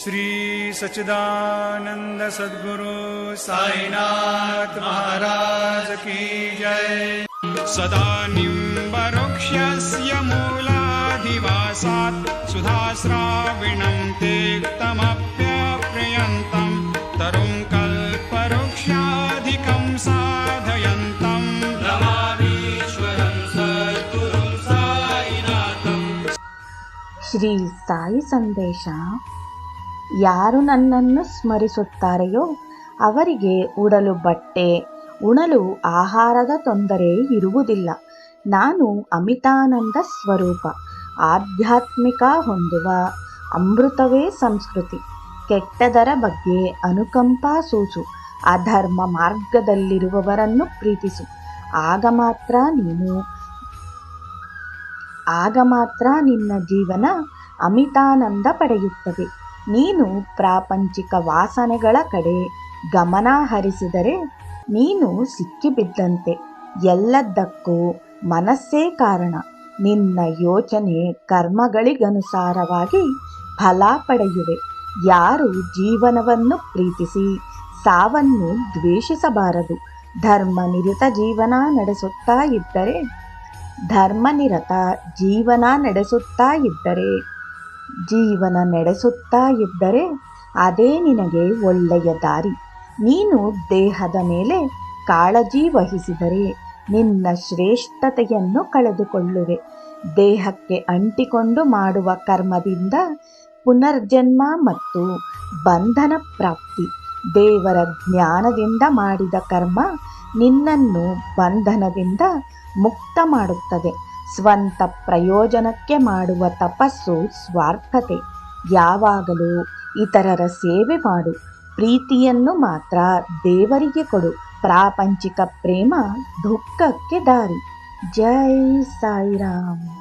श्रीसच्चिदानन्द सद्गुरु साईनाथ महाराज की जय। सदा निम्बरुक्षस्य मूलाधिवासात् सुधाश्राविणम् ते तमप्यप्रयन्तम् तरुम् कल्परोक्षाधिकम् साधयन्तम् श्री साई सन्देशा ಯಾರು ನನ್ನನ್ನು ಸ್ಮರಿಸುತ್ತಾರೆಯೋ ಅವರಿಗೆ ಉಡಲು ಬಟ್ಟೆ, ಉಣಲು ಆಹಾರದ ತೊಂದರೆ ಇರುವುದಿಲ್ಲ. ನಾನು ಅಮಿತಾನಂದ ಸ್ವರೂಪ, ಆಧ್ಯಾತ್ಮಿಕ ಹೊಂದುವ ಅಮೃತವೇ ಸಂಸ್ಕೃತಿ. ಕೆಟ್ಟದರ ಬಗ್ಗೆ ಅನುಕಂಪ ಸೂಸು ಅಧರ್ಮ ಮಾರ್ಗದಲ್ಲಿರುವವರನ್ನು ಪ್ರೀತಿಸು. ಆಗ ಮಾತ್ರ ನೀನು, ಆಗ ಮಾತ್ರ ನಿನ್ನ ಜೀವನ ಅಮಿತಾನಂದ ಪಡೆಯುತ್ತದೆ. ನೀನು ಪ್ರಾಪಂಚಿಕ ವಾಸನೆಗಳ ಕಡೆ ಗಮನ ಹರಿಸಿದರೆ ನೀನು ಸಿಕ್ಕಿಬಿದ್ದಂತೆ. ಎಲ್ಲದಕ್ಕೂ ಮನಸ್ಸೇ ಕಾರಣ. ನಿನ್ನ ಯೋಚನೆ ಕರ್ಮಗಳಿಗನುಸಾರವಾಗಿ ಫಲ ಪಡೆಯುವೆ. ಯಾರು ಜೀವನವನ್ನು ಪ್ರೀತಿಸಿ ಸಾವನ್ನು ದ್ವೇಷಿಸಬಾರದು. ಧರ್ಮನಿರತ ಜೀವನ ನಡೆಸುತ್ತಾ ಇದ್ದರೆ ಧರ್ಮನಿರತ ಜೀವನ ನಡೆಸುತ್ತಾ ಇದ್ದರೆ ಜೀವನ ನಡೆಸುತ್ತಾ ಇದ್ದರೆ ಅದೇ ನಿನಗೆ ಒಳ್ಳೆಯ ದಾರಿ. ನೀನು ದೇಹದ ಮೇಲೆ ಕಾಳಜಿ ವಹಿಸಿದರೆ ನಿನ್ನ ಶ್ರೇಷ್ಠತೆಯನ್ನು ಕಳೆದುಕೊಳ್ಳುವೆ. ದೇಹಕ್ಕೆ ಅಂಟಿಕೊಂಡು ಮಾಡುವ ಕರ್ಮದಿಂದ ಪುನರ್ಜನ್ಮ ಮತ್ತು ಬಂಧನ ಪ್ರಾಪ್ತಿ. ದೇವರ ಜ್ಞಾನದಿಂದ ಮಾಡಿದ ಕರ್ಮ ನಿನ್ನನ್ನು ಬಂಧನದಿಂದ ಮುಕ್ತ ಮಾಡುತ್ತದೆ. ಸ್ವಂತ ಪ್ರಯೋಜನಕ್ಕೆ ಮಾಡುವ ತಪಸ್ಸು ಸ್ವಾರ್ಥತೆ. ಯಾವಾಗಲೂ ಇತರರ ಸೇವೆ ಮಾಡು. ಪ್ರೀತಿಯನ್ನು ಮಾತ್ರ ದೇವರಿಗೆ ಕೊಡು. ಪ್ರಾಪಂಚಿಕ ಪ್ರೇಮ ದುಃಖಕ್ಕೆ ದಾರಿ. ಜೈ ಸಾಯಿರಾಮ್.